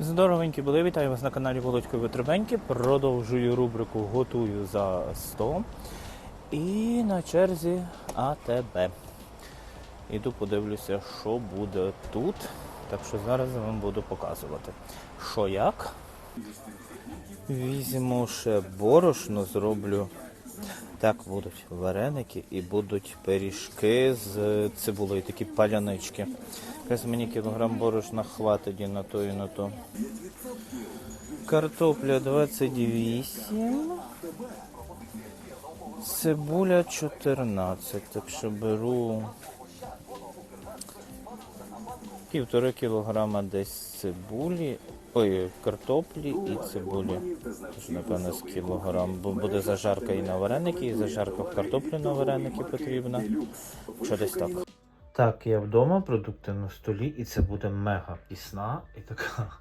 Здоровенькі були, вітаю вас на каналі Володько Витребеньки. Продовжую рубрику Готую за 100. І на черзі АТБ. Іду подивлюся, що буде тут. Так що зараз вам буду показувати. Що як. Візьму ще борошно, зроблю. Так будуть вареники і будуть пиріжки з цибулею, такі палянички. Якраз мені кілограм борошна хватить і на то, і на то. Картопля 28. Цибуля 14. Так що беру півтори кілограма десь цибулі. Ой, картоплі і цибулі. Тож, напевно, з кілограм. Бо буде зажарка і на вареники, і зажарка в картоплі на вареники потрібна. Що так. Так, я вдома, продукти на столі, і це буде мега пісна і така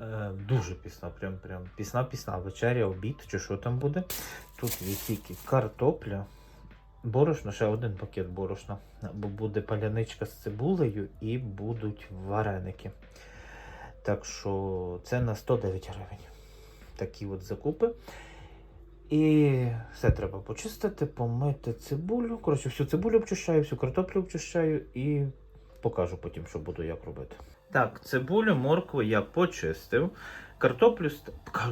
е, дуже пісна, прям прям пісна пісна. Вечеря, обід чи що там буде. Тут є тільки картопля, борошно, ще один пакет борошна, бо буде паляничка з цибулею і будуть вареники. Так що це на 109 гривень. Такі от закупи. І все треба почистити, помити цибулю. Коротше, всю цибулю обчищаю, всю картоплю обчищаю і покажу потім, що буду як робити. Так, цибулю, моркву я почистив. Картоплю,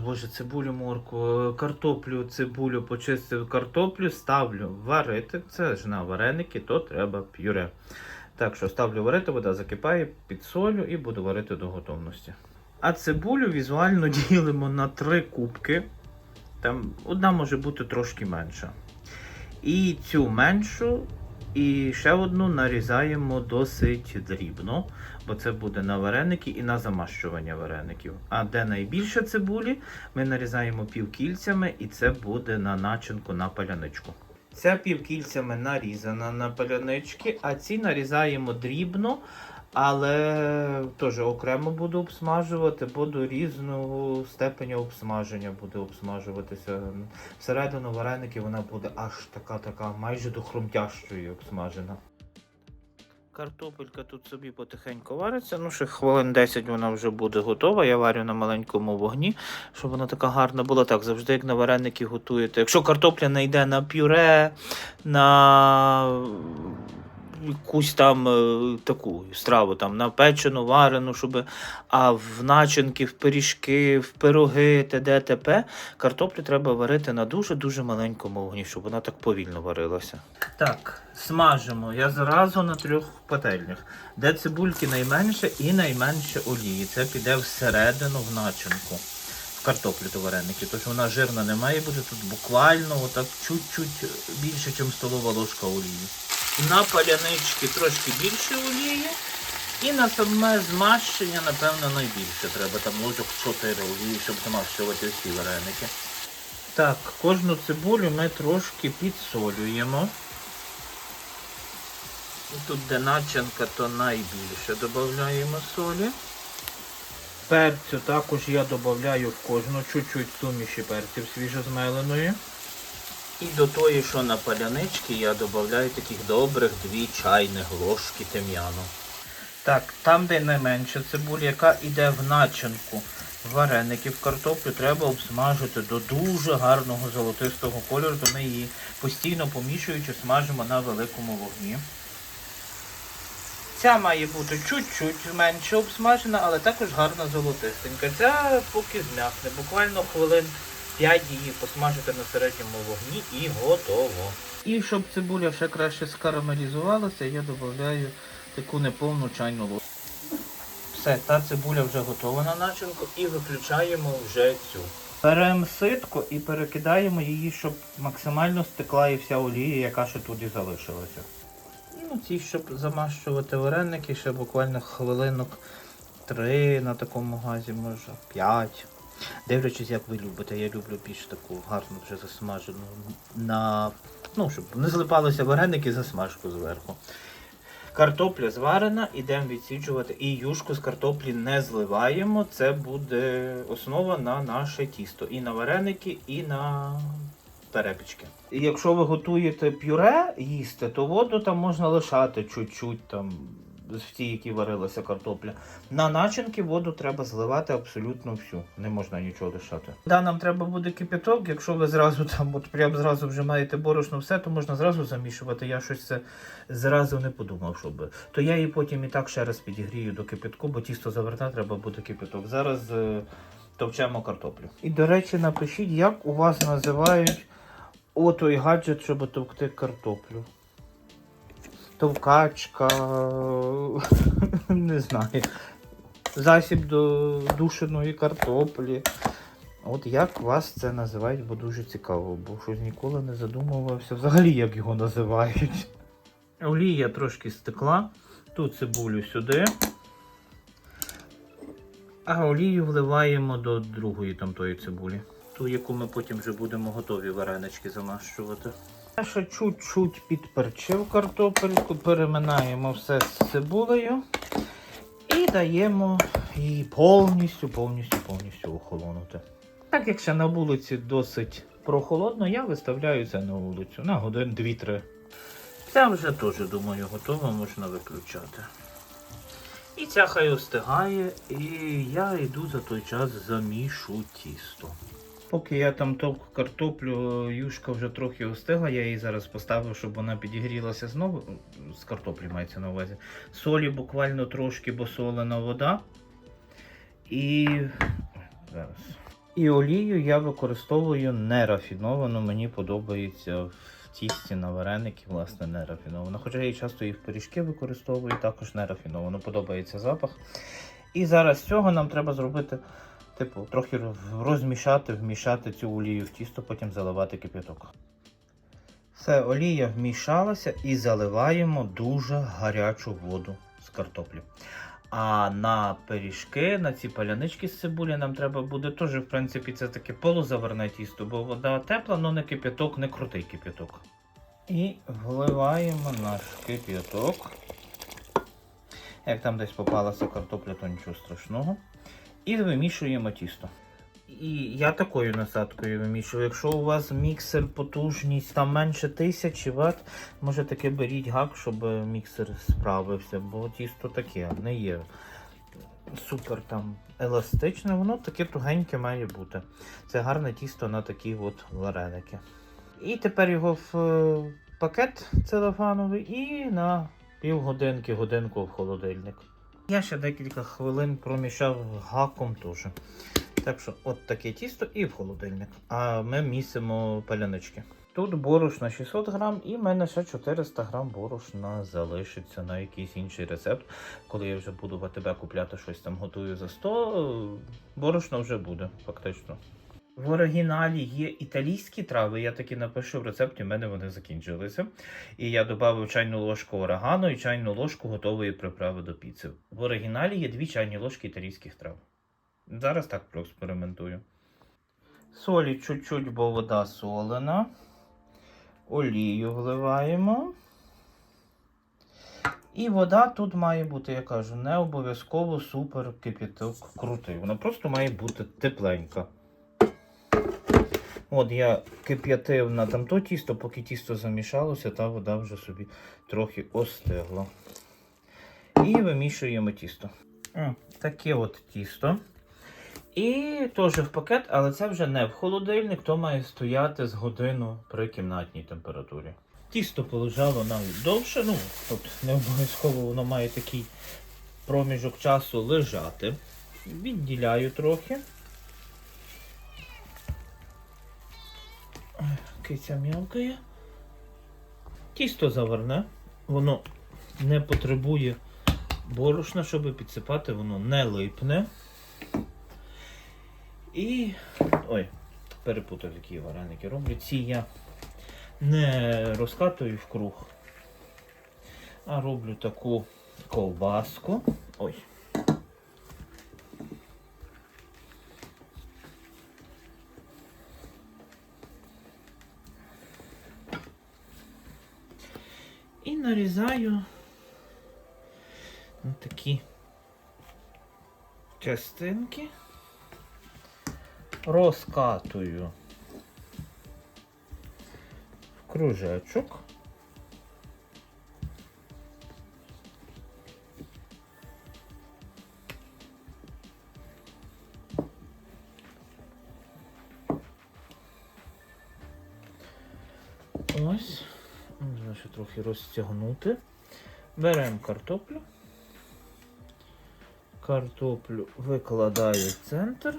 боже, цибулю, моркву, картоплю, цибулю почистив, картоплю ставлю варити. Це ж на вареники, то треба пюре. Так що ставлю варити, вода закипає, підсолю і буду варити до готовності. А цибулю візуально ділимо на три кубки. Там одна може бути трошки менша. І цю меншу, і ще одну нарізаємо досить дрібно, бо це буде на вареники і на замащування вареників. А де найбільше цибулі, ми нарізаємо півкільцями, і це буде на начинку на паляничку. Ця півкільцями нарізана на палянички, а ці нарізаємо дрібно, але теж окремо буду обсмажувати, бо до різного степеня обсмаження буде обсмажуватися. Всередину вареники вона буде аж така, така, майже до хрумтящої обсмажена. Картопелька тут собі потихеньку вариться. Ну, ще хвилин 10 вона вже буде готова. Я варю на маленькому вогні, щоб вона така гарна була. Так, завжди як на вареники готуєте. Якщо картопля не йде на пюре, на якусь там е, таку страву, там на печену, варену, щоб а в начинки, в пиріжки, в пироги, т.д. т.п. Картоплю треба варити на дуже-дуже маленькому вогні, щоб вона так повільно варилася. Так, смажимо. Я зразу на трьох пательнях. Де цибульки найменше і найменше олії. Це піде всередину в начинку. Картоплю до вареники. Тож вона жирна не має бути тут буквально отак чуть-чуть більше, ніж столова ложка олії. На палянички трошки більше олії. І на саме змащення, напевно, найбільше треба. Там ложок 4 олії, щоб змащувати всі вареники. Так, кожну цибулю ми трошки підсолюємо. Тут, де начинка, то найбільше додаємо солі. Перцю також я додаю в кожну чуть-чуть суміші перців свіжозмеленої. І до тої, що на палянички, я додаю таких добрих 2 чайних ложки тим'яну. Так, там, де найменша цибуля, яка йде в начинку вареників картоплю, треба обсмажити до дуже гарного золотистого кольору, то ми її постійно помішуючи смажимо на великому вогні. Ця має бути чуть-чуть менше обсмажена, але також гарна золотистенька. Ця поки зм'якне, буквально хвилин 5 її посмажити на середньому вогні і готово. І щоб цибуля ще краще скарамелізувалася, я додаю таку неповну чайну ложку. Все, та цибуля вже готова на начинку і виключаємо вже цю. Беремо ситку і перекидаємо її, щоб максимально стекла і вся олія, яка ще тут і залишилася. І на цій, щоб замащувати вареники, ще буквально хвилинок три на такому газі, може, п'ять. Дивлячись, як ви любите. Я люблю більш таку гарну вже засмажену на. Ну, щоб не злипалися вареники засмажку зверху. Картопля зварена, ідемо відсіджувати. І юшку з картоплі не зливаємо. Це буде основа на наше тісто. І на вареники, і на перепічки. І якщо ви готуєте пюре їсти, то воду там можна лишати чуть-чуть там в ті, які варилася картопля. На начинки воду треба зливати абсолютно всю. Не можна нічого лишати. Да, нам треба буде кипяток. Якщо ви зразу там, от прям зразу вже маєте борошно, все, то можна зразу замішувати. Я щось це зразу не подумав, щоб. То я її потім і так ще раз підігрію до кипятку, бо тісто завертати треба буде кипяток. Зараз е, товчемо картоплю. І до речі, напишіть, як у вас називають отой гаджет, щоб товкти картоплю. Товкачка, не знаю. Засіб до душеної картоплі. От як вас це називають, бо дуже цікаво, бо щось ніколи не задумувався взагалі, як його називають. Олія трошки стекла. Тут цибулю сюди. А олію вливаємо до другої там тої цибулі. Ту, яку ми потім вже будемо готові варенички замащувати. Я ще чуть-чуть підперчив картопельку, переминаємо все з цибулею і даємо її повністю, повністю, повністю охолонути. Так як ще на вулиці досить прохолодно, я виставляю це на вулицю на годин 2-3. Це вже теж, думаю, готово, можна виключати. І ця хай остигає, і я йду за той час замішу тісто. Поки я там товк картоплю, юшка вже трохи остигла, я її зараз поставив, щоб вона підігрілася знову. З картоплі мається на увазі. Солі буквально трошки, бо солена вода. І. Зараз. І олію я використовую нерафіновану. Мені подобається в тісті на вареники, власне, нерафіновано. Хоча я часто і в пиріжки використовую, також нерафіновано. Подобається запах. І зараз з цього нам треба зробити, типу, трохи розмішати, вмішати цю олію в тісто, потім заливати кип'яток. Все, олія вмішалася і заливаємо дуже гарячу воду з картоплі. А на пиріжки, на ці палянички з цибулі нам треба буде теж, в принципі, це таке полузаварне тісто, бо вода тепла, але не кип'яток, не крутий кип'яток. І вливаємо наш кип'яток. Як там десь попалася картопля, то нічого страшного. І вимішуємо тісто. І я такою насадкою вимішую. Якщо у вас міксер потужність там менше 1000 Вт, може таки беріть гак, щоб міксер справився, бо тісто таке не є супер там еластичне, воно таке тугеньке має бути. Це гарне тісто на такі от вареники. І тепер його в е, пакет целофановий і на півгодинки, годинку в холодильник. Я ще декілька хвилин промішав гаком теж. Так що от таке тісто і в холодильник. А ми місимо палянички. Тут борошна 600 грам, і в мене ще 400 грам борошна залишиться на якийсь інший рецепт. Коли я вже буду в АТБ купляти щось там готую за 100, борошна вже буде, фактично. В оригіналі є італійські трави, я таки напишу в рецепті, в мене вони закінчилися. І я додав чайну ложку орегано і чайну ложку готової приправи до піци. В оригіналі є дві чайні ложки італійських трав. Зараз так проекспериментую. Солі чуть-чуть, бо вода солена. Олію вливаємо. І вода тут має бути, я кажу, не обов'язково супер кипяток крутий. Вона просто має бути тепленька. От я кип'ятив на там то тісто, поки тісто замішалося, та вода вже собі трохи остигла. І вимішуємо тісто. О, таке от тісто. І теж в пакет, але це вже не в холодильник, то має стояти з годину при кімнатній температурі. Тісто полежало навіть довше, ну, от не обов'язково воно має такий проміжок часу лежати. Відділяю трохи. Киця м'явкає. Тісто заварне, воно не потребує борошна, щоб підсипати, воно не липне. І. Ой, перепутав, які вареники роблю. Ці я не розкатую в круг, а роблю таку ковбаску. Ой. нарізаю на такі частинки, розкатую в кружечок. Ось. Можна ще трохи розтягнути. Беремо картоплю. Картоплю викладаю в центр.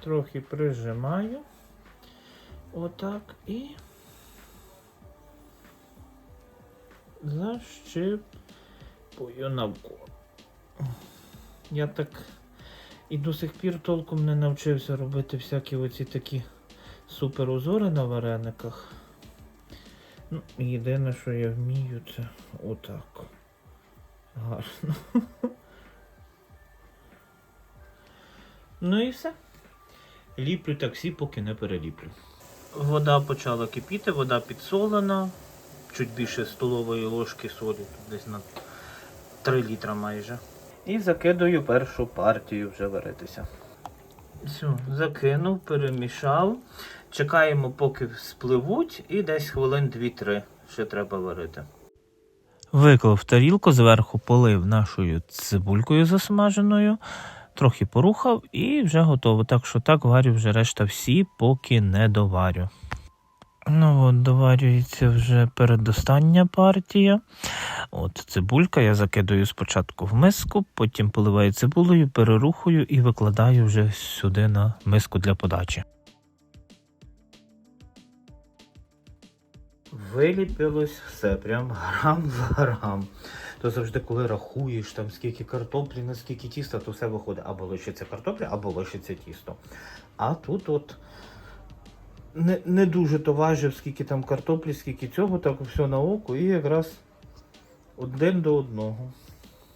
Трохи прижимаю. Отак і защипую навколо. Я так і до сих пір толком не навчився робити всякі оці такі супер узори на варениках. Ну, єдине, що я вмію, це отак. Гарно. Ну і все. Ліплю таксі, поки не переліплю. Вода почала кипіти, вода підсолена. Чуть більше столової ложки солі, тут десь на 3 літра майже. І закидаю першу партію вже варитися. Все, закинув, перемішав. Чекаємо, поки спливуть, і десь хвилин 2-3 ще треба варити. Виклав тарілку, зверху полив нашою цибулькою засмаженою, трохи порухав і вже готово. Так що так варю вже решта всі, поки не доварю. Ну от, доварюється вже передостання партія. От цибулька я закидаю спочатку в миску, потім поливаю цибулею, перерухую і викладаю вже сюди на миску для подачі. Виліпилось все, прям грам за грам. То завжди, коли рахуєш там скільки картоплі, на скільки тіста, то все виходить або лишиться картопля, або лишиться тісто. А тут от не, не дуже то важив, скільки там картоплі, скільки цього, так все на око і якраз один до одного.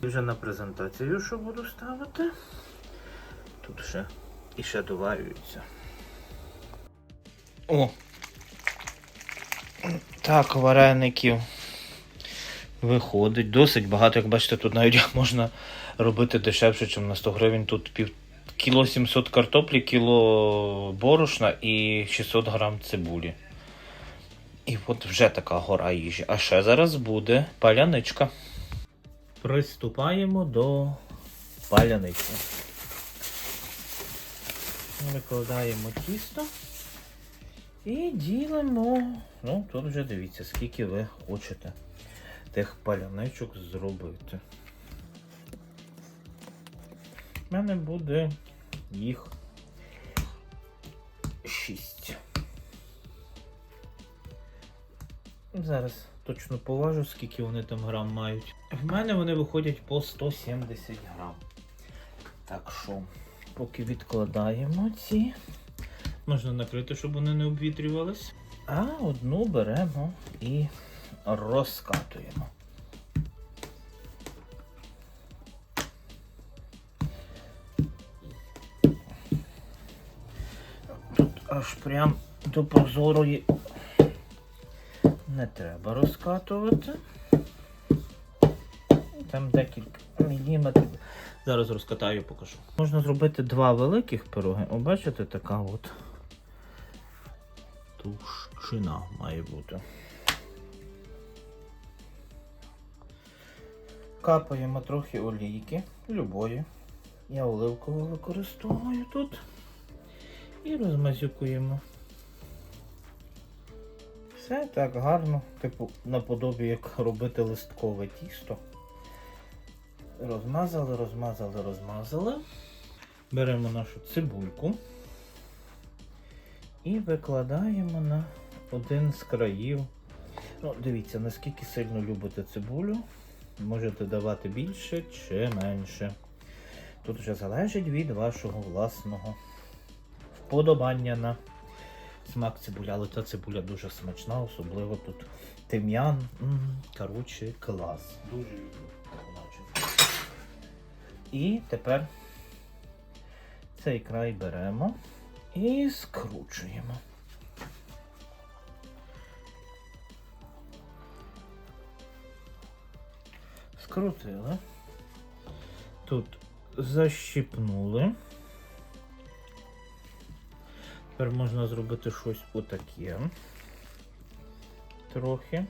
І вже на презентацію, що буду ставити. Тут ще і ще доварюється. О! Так, вареників виходить. Досить багато, як бачите, тут навіть можна робити дешевше, ніж на 100 гривень. Тут пів кіло 700 картоплі, кіло борошна і 600 грам цибулі. І от вже така гора їжі. А ще зараз буде паляничка. Приступаємо до паляниці. Викладаємо тісто і ділимо. Ну, тут вже дивіться, скільки ви хочете тих паляничок зробити. У мене буде їх 6. Зараз точно поважу, скільки вони там грам мають. В мене вони виходять по 170 грам. Так що, поки відкладаємо ці, можна накрити, щоб вони не обвітрювались. А одну беремо і розкатуємо. Тут аж прям до прозорої не треба розкатувати. Там декілька міліметрів. Зараз розкатаю покажу. Можна зробити два великих пироги. О, бачите, така от товщина має бути. Капаємо трохи олійки, любої. Я оливкову використовую тут. І розмазюкуємо. Все так гарно, типу, наподобі як робити листкове тісто. Розмазали, розмазали, розмазали. Беремо нашу цибульку і викладаємо на один з країв. Ну, дивіться, наскільки сильно любите цибулю. Можете давати більше чи менше. Тут вже залежить від вашого власного вподобання на смак цибуля, але ця цибуля дуже смачна, особливо тут тим'ян. Коротше, клас. Дуже люблю. І тепер цей край беремо і скручуємо. Скрутили. Тут защипнули. Тепер можна зробити щось отаке. Трохи.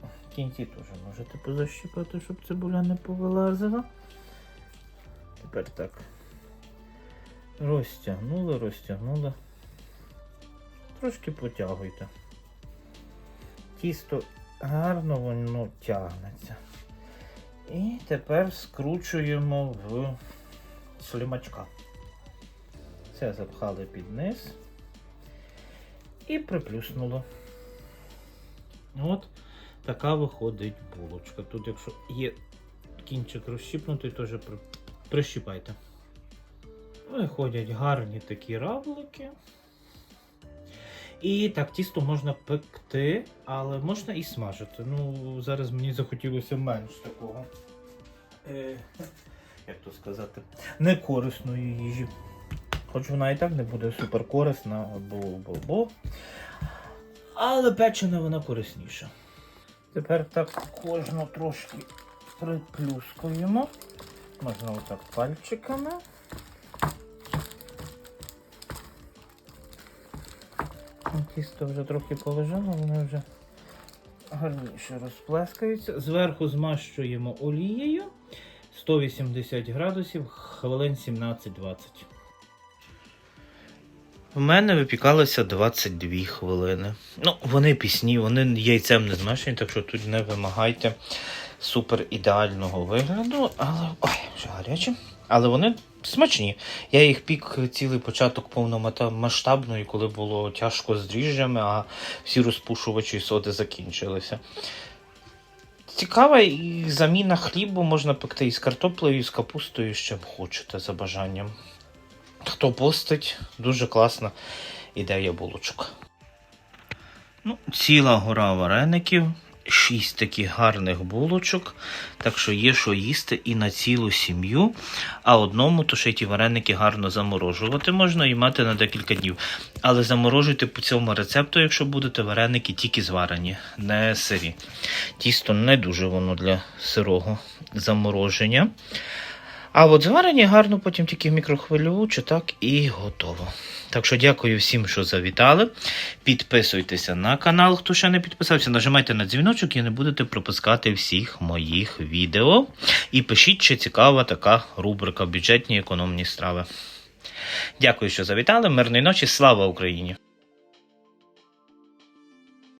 В кінці теж можете позащипати, щоб цибуля не повилазила. Тепер так. Розтягнули, розтягнули. Трошки потягуйте. Тісто гарно воно тягнеться. І тепер скручуємо в слімачка. Це запхали під низ і приплюснуло. От така виходить булочка. Тут, якщо є кінчик розщіпнутий, теж при... прищіпайте. Виходять гарні такі равлики. І так, тісто можна пекти, але можна і смажити. Ну, зараз мені захотілося менш такого. Е, як то сказати, некорисної їжі. Хоч вона і так не буде супер корисна, бо, бо, бо. Але печена вона корисніша. Тепер так кожну трошки приплюскуємо. Можна отак пальчиками. Тісто вже трохи полежало, воно вже гарніше розплескається. Зверху змащуємо олією 180 градусів, хвилин 17-20. У мене випікалося 22 хвилини. Ну, вони пісні, вони яйцем не змащені, так що тут не вимагайте супер ідеального вигляду, але ой, вже гарячі. Але вони смачні. Я їх пік цілий початок повномасштабної, коли було тяжко з дріжджами, а всі розпушувачі соди закінчилися. Цікава і заміна хлібу можна пекти і з картоплею, і з капустою, з чим хочете за бажанням. Хто постить, дуже класна ідея булочок. Ну, ціла гора вареників, шість таких гарних булочок, так що є що їсти і на цілу сім'ю. А одному то ще й ті вареники гарно заморожувати можна і мати на декілька днів. Але заморожуйте по цьому рецепту, якщо будете вареники тільки зварені, не сирі. Тісто не дуже воно для сирого замороження. А от зварені гарно потім тільки в мікрохвильову так і готово. Так що дякую всім, що завітали. Підписуйтеся на канал, хто ще не підписався. Нажимайте на дзвіночок і не будете пропускати всіх моїх відео. І пишіть, чи цікава така рубрика бюджетні економні страви. Дякую, що завітали. Мирної ночі. Слава Україні!